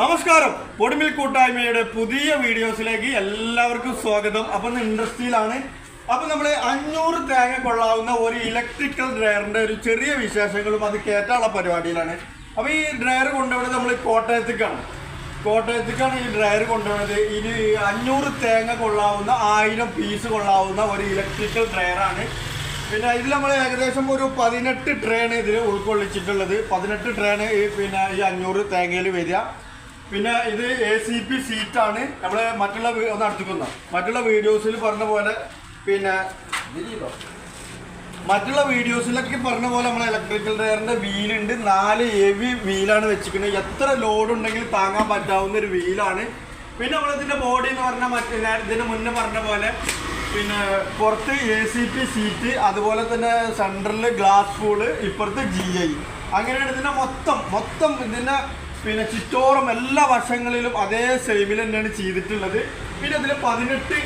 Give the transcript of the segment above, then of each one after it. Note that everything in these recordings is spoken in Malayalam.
നമസ്കാരം. പൊടിമിൽ കൂട്ടായ്മയുടെ പുതിയ വീഡിയോസിലേക്ക് എല്ലാവർക്കും സ്വാഗതം. അപ്പൊ ഇൻഡസ്ട്രിയിലാണ്. അപ്പൊ നമ്മൾ അഞ്ഞൂറ് തേങ്ങ കൊള്ളാവുന്ന ഒരു ഇലക്ട്രിക്കൽ ഡ്രയറിന്റെ ഒരു ചെറിയ വിശേഷങ്ങളും അത് കയറ്റാനുള്ള പരിപാടിയിലാണ്. അപ്പോൾ ഈ ഡ്രയർ കൊണ്ടുപോകുന്നത് നമ്മൾ കോട്ടയത്തേക്കാണ്. കോട്ടയത്തേക്കാണ് ഈ ഡ്രയർ കൊണ്ടുപോകുന്നത് ഇത് അഞ്ഞൂറ് തേങ്ങ കൊള്ളാവുന്ന ആയിരം പീസ് കൊള്ളാവുന്ന ഒരു ഇലക്ട്രിക്കൽ ഡ്രയറാണ് പിന്നെ ഇതിൽ നമ്മൾ ഏകദേശം ഒരു പതിനെട്ട് ട്രെയിൻ ഇതിൽ ഉൾക്കൊള്ളിച്ചിട്ടുള്ളത്. പതിനെട്ട് ട്രെയിൻ ഈ പിന്നെ ഈ അഞ്ഞൂറ് തേങ്ങയിൽ വരിക. പിന്നെ ഇത് എ സി പി സീറ്റാണ് നമ്മൾ മറ്റുള്ള അടുത്തുക്കുന്ന മറ്റുള്ള വീഡിയോസിൽ പറഞ്ഞ പോലെ പിന്നെ മറ്റുള്ള വീഡിയോസിലൊക്കെ പറഞ്ഞ പോലെ നമ്മൾ ഇലക്ട്രിക്കൽ ഡ്രയറിന്റെ വീലുണ്ട്. നാല് ഹെവി വീലാണ് വെച്ചിരിക്കുന്നത്. എത്ര ലോഡ് ഉണ്ടെങ്കിൽ താങ്ങാൻ പറ്റാവുന്ന ഒരു വീലാണ്. പിന്നെ നമ്മൾ ഇതിന്റെ ബോഡി എന്ന് പറഞ്ഞാൽ മറ്റേ ഇതിന് മുന്നേ പറഞ്ഞ പോലെ പിന്നെ പുറത്ത് എ സി പി സീറ്റ് അതുപോലെ തന്നെ സെന്ററിൽ ഗ്ലാസ് ഫൂൾ ഇപ്പുറത്ത് ജി ഐ അങ്ങനെയാണ് ഇതിന്റെ മൊത്തം. മൊത്തം ഇതിന്റെ പിന്നെ ചുറ്റോറും എല്ലാ വർഷങ്ങളിലും അതേ സെയിമിൽ തന്നെയാണ് ചെയ്തിട്ടുള്ളത്. പിന്നെ ഇതിൽ പതിനെട്ട്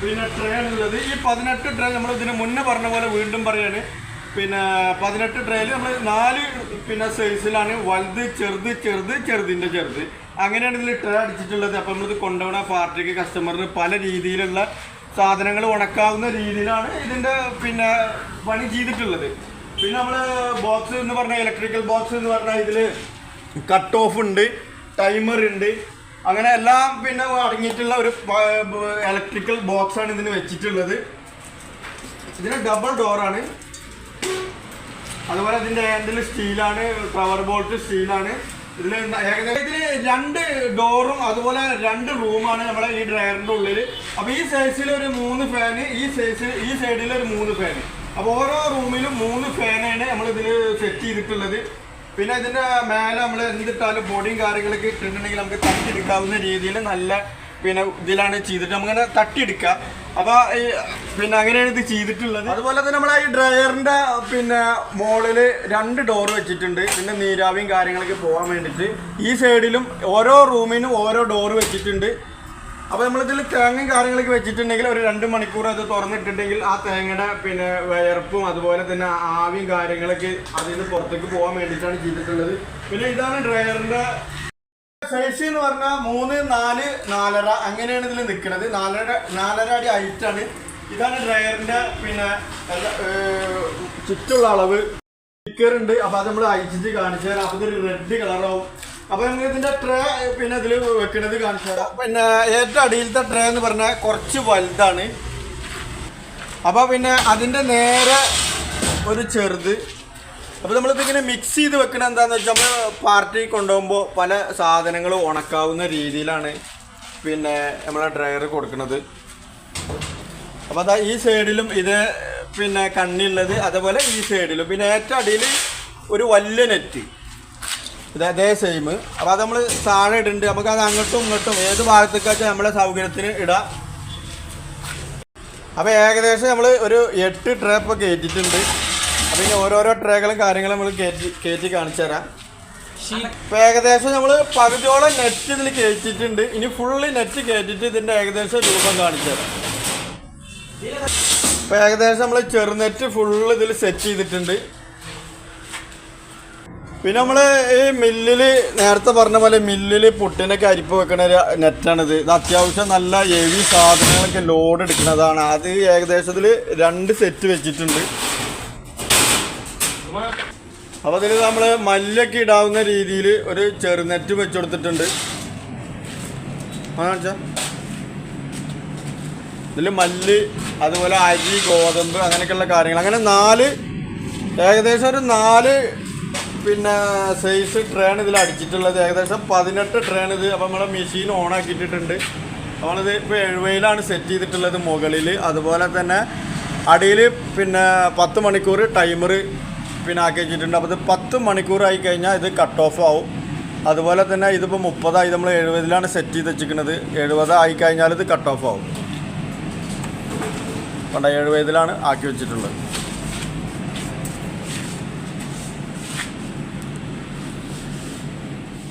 പിന്നെ ട്രേ ഉള്ളത്. ഈ പതിനെട്ട് ട്രേ നമ്മൾ ഇതിന് മുന്നേ പറഞ്ഞ പോലെ വീണ്ടും പറയാണ്. പിന്നെ പതിനെട്ട് ട്രേയിൽ നമ്മൾ നാല് പിന്നെ സൈസിലാണ് വലുത് ചെറുത് ചെറുത് ചെറുതിന്റെ ചെറുത്. അങ്ങനെയാണ് ഇതിൽ ട്രേ അടിച്ചിട്ടുള്ളത്. അപ്പോൾ നമ്മളിത് കൊണ്ടുപോകുന്ന പാർട്ടിക്ക് കസ്റ്റമറിന് പല രീതിയിലുള്ള സാധനങ്ങൾ ഉണക്കാവുന്ന രീതിയിലാണ് ഇതിന്റെ പിന്നെ പണി ചെയ്തിട്ടുള്ളത്. പിന്നെ നമ്മൾ ബോക്സ് എന്ന് പറഞ്ഞാൽ ഇലക്ട്രിക്കൽ ബോക്സ് എന്ന് പറഞ്ഞാൽ ഇതിൽ കട്ട് ഓഫ് ഉണ്ട് ടൈമർ ഉണ്ട്. അങ്ങനെ എല്ലാം പിന്നെ അടങ്ങിയിട്ടുള്ള ഒരു ഇലക്ട്രിക്കൽ ആണ് ഇതിന് വെച്ചിട്ടുള്ളത്. ഇതിന് ഡബിൾ ഡോറാണ് അതുപോലെ ഇതിന്റെ ഹാൻഡിൽ സ്റ്റീലാണ് പവർ ബോൾട്ട് സ്റ്റീലാണ് ഇതിൽ ഏകദേശം ഇതിൽ രണ്ട് ഡോറും അതുപോലെ രണ്ട് റൂമാണ് നമ്മുടെ ഈ ഡ്രയറിന്റെ ഉള്ളിൽ അപ്പോൾ ഈ സൈസിൽ ഒരു മൂന്ന് ഫാന് ഈ സൈസിൽ ഈ സൈഡിൽ ഒരു മൂന്ന് ഫാന് അപ്പോൾ ഓരോ റൂമിലും മൂന്ന് ഫാനാണ് നമ്മൾ ഇതിൽ സെറ്റ് ചെയ്തിട്ടുള്ളത്. പിന്നെ ഇതിന്റെ മേലെ നമ്മൾ എന്തിട്ടാലും ബോഡിയും കാര്യങ്ങളൊക്കെ ഇട്ടിട്ടുണ്ടെങ്കിൽ നമുക്ക് തട്ടിയെടുക്കാവുന്ന രീതിയിൽ നല്ല പിന്നെ ഇതിലാണ് ചെയ്തിട്ട് നമുക്കങ്ങനെ തട്ടിയെടുക്കാം. അപ്പൊ ഈ പിന്നെ അങ്ങനെയാണ് ഇത് ചെയ്തിട്ടുള്ളത്. അതുപോലെ തന്നെ നമ്മളെ ഈ ഡ്രയറിന്റെ പിന്നെ മോളിൽ രണ്ട് ഡോർ വെച്ചിട്ടുണ്ട്. പിന്നെ നീരാവിയും കാര്യങ്ങളൊക്കെ പോകാൻ വേണ്ടിയിട്ട്. ഈ സൈഡിലും ഓരോ റൂമിനും ഓരോ ഡോർ വെച്ചിട്ടുണ്ട്. അപ്പൊ നമ്മളിതിൽ തേങ്ങയും കാര്യങ്ങളൊക്കെ വെച്ചിട്ടുണ്ടെങ്കിൽ ഒരു രണ്ട് മണിക്കൂർ അത് തുറന്നിട്ടുണ്ടെങ്കിൽ ആ തേങ്ങയുടെ പിന്നെ വയർപ്പും അതുപോലെ തന്നെ ആവിയും കാര്യങ്ങളൊക്കെ അതിൽ നിന്ന് പുറത്തേക്ക് പോകാൻ വേണ്ടിയിട്ടാണ് ചെയ്തിട്ടുള്ളത്. പിന്നെ ഇതാണ് ഡ്രയറിന്റെ സൈസ് എന്ന് പറഞ്ഞാൽ മൂന്ന് നാല് നാലര അങ്ങനെയാണ് ഇതിൽ നിൽക്കുന്നത് നാലര നാലര അടി ഹൈറ്റ് ആണ്. ഇതാണ് ഡ്രയറിന്റെ പിന്നെ ചുറ്റുള്ള അളവ്. സ്റ്റിക്കർ ഉണ്ട്. അപ്പൊ അത് നമ്മൾ അയച്ചിട്ട് കാണിച്ചാൽ തരാം അപ്പൊ ഇതൊരു റെഡ് കളറാവും ട്രേ പിന്നെ പിന്നെ ഏറ്റവും അടിയിലത്തെ ട്രേ എന്ന് പറഞ്ഞാൽ കുറച്ച് വലുതാണ്. അപ്പോൾ പിന്നെ അതിന്റെ നേരെ ഒരു ചെറുത്. അപ്പോൾ നമ്മളിതിങ്ങനെ മിക്സ് ചെയ്ത് വെക്കണ എന്താന്ന് വെച്ചാൽ നമ്മൾ പാർട്ടി കൊണ്ടുപോകുമ്പോൾ പല സാധനങ്ങൾ ഉണക്കാവുന്ന രീതിയിലാണ് പിന്നെ നമ്മളെ ഡ്രയർ കൊടുക്കുന്നത് അപ്പോൾ അതാ ഈ സൈഡിലും ഇത് പിന്നെ കണ്ണിയുള്ളത് അതുപോലെ ഈ സൈഡിലും പിന്നെ ഏറ്റവും അടിയിൽ ഒരു വലിയ നെറ്റ് ഇത് സെയിം അപ്പോൾ അത് നമ്മൾ താഴെ ഇടുന്നുണ്ട് നമുക്ക് അത് അങ്ങോട്ടും ഇങ്ങോട്ടും ഏത് ഭാഗത്തേക്കാച്ചാൽ നമ്മളെ സൗകര്യത്തിന് ഇടാം. അപ്പോൾ ഏകദേശം നമ്മൾ ഒരു എട്ട് ട്രേ ഇപ്പോൾ കയറ്റിയിട്ടുണ്ട് അപ്പോൾ ഇനി ഓരോരോ ട്രേകളും കാര്യങ്ങളും നമ്മൾ കയറ്റി കയറ്റി കാണിച്ചു തരാം. ഇപ്പം ഏകദേശം നമ്മൾ പകുതിയോളം നെറ്റ് ഇതിൽ കയറ്റിയിട്ടുണ്ട് ഇനി ഫുള്ള് നെറ്റ് കയറ്റിയിട്ട് ഇതിന്റെ ഏകദേശം രൂപം കാണിച്ചു തരാം. ഇപ്പം ഏകദേശം നമ്മൾ ചെറുനെറ്റ് ഫുള്ള് ഇതിൽ സെറ്റ് ചെയ്തിട്ടുണ്ട്. പിന്നെ നമ്മൾ ഈ മില്ലിൽ നേരത്തെ പറഞ്ഞ പോലെ മില്ലിൽ പുട്ടിനൊക്കെ അരിപ്പ് വെക്കണ ഒരു നെറ്റാണിത്. ഇത് അത്യാവശ്യം നല്ല എവി സാധനങ്ങളൊക്കെ ലോഡ് എടുക്കുന്നതാണ്. അത് ഏകദേശത്തിൽ രണ്ട് സെറ്റ് വെച്ചിട്ടുണ്ട്. അപ്പോൾ അതിൽ നമ്മൾ മല്ലൊക്കെ ഇടാവുന്ന രീതിയിൽ ഒരു ചെറുനെറ്റ് വെച്ചു കൊടുത്തിട്ടുണ്ട്. ആ കാണിച്ചാ ഇതിൽ മല്ല് അതുപോലെ അരി ഗോതമ്പ് അങ്ങനെയൊക്കെയുള്ള കാര്യങ്ങൾ അങ്ങനെ നാല് ഏകദേശം ഒരു നാല് പിന്നെ സൈസ് ട്രെയിൻ ഇതിൽ അടിച്ചിട്ടുള്ളത് ഏകദേശം പതിനെട്ട് ട്രെയിൻ ഇത് അപ്പം നമ്മുടെ മെഷീൻ ഓൺ ആക്കിയിട്ടിട്ടുണ്ട്. നമ്മളിത് ഇപ്പോൾ എഴുപതിലാണ് സെറ്റ് ചെയ്തിട്ടുള്ളത് മുകളിൽ അതുപോലെ തന്നെ അടിയിൽ പിന്നെ പത്ത് മണിക്കൂർ ടൈമർ പിന്നെ ആക്കി വെച്ചിട്ടുണ്ട്. അപ്പോൾ ഇത് പത്ത് മണിക്കൂറായി കഴിഞ്ഞാൽ ഇത് കട്ട് ഓഫ് ആവും. അതുപോലെ തന്നെ ഇതിപ്പോൾ മുപ്പതായി നമ്മൾ എഴുപതിലാണ് സെറ്റ് ചെയ്ത് വെച്ചിരിക്കുന്നത്. എഴുപതായി കഴിഞ്ഞാൽ ഇത് കട്ട് ഓഫ് ആവും. പണ്ട എഴുപതിലാണ് ആക്കി വെച്ചിട്ടുള്ളത്.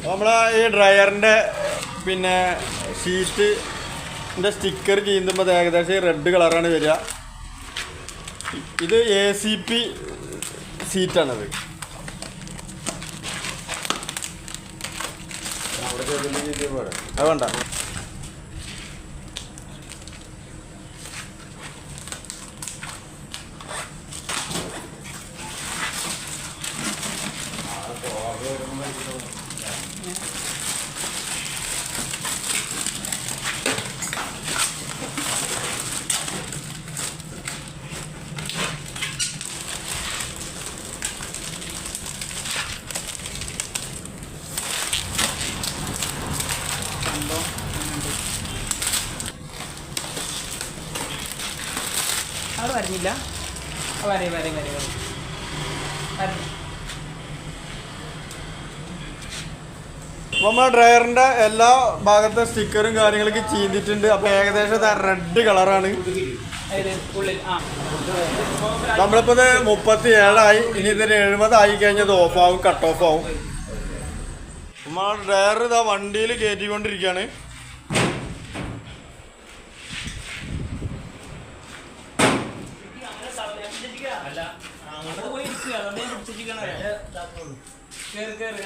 നമ്മളെ ഈ ഡ്രയറിന്റെ പിന്നെ ഷീറ്റിന്റെ സ്റ്റിക്കർ ചെയ്യുമ്പോൾ ഏകദേശം റെഡ് കളറാണ് വരിക. ഇത് എ സി പി സീറ്റാണത് അത് വേണ്ട. അവിടെ വരഞ്ഞില്ല വരെ വരെ വരെ വരെ. വരണം ഡ്രയറിന്റെ എല്ലാ ഭാഗത്തെ സ്റ്റിക്കറും കാര്യങ്ങളൊക്കെ ചീന്തിട്ടുണ്ട് അപ്പൊ ഏകദേശം റെഡ് കളറാണ് നമ്മളിപ്പോ ഇത് മുപ്പത്തി ഏഴായി ഇനി ഇതിന് എഴുപതായി കഴിഞ്ഞത് ഓഫ് ആവും കട്ട് ഓഫ് ആവും. നമ്മൾ ഡ്രയർ ഇതാ വണ്ടിയിൽ കയറ്റിക്കൊണ്ടിരിക്കുകയാണ് അല്ല അങ്ങോട്ട് അതുകൊണ്ട് ഞാൻ പിടിച്ചിരിക്കണ കേറി കേറി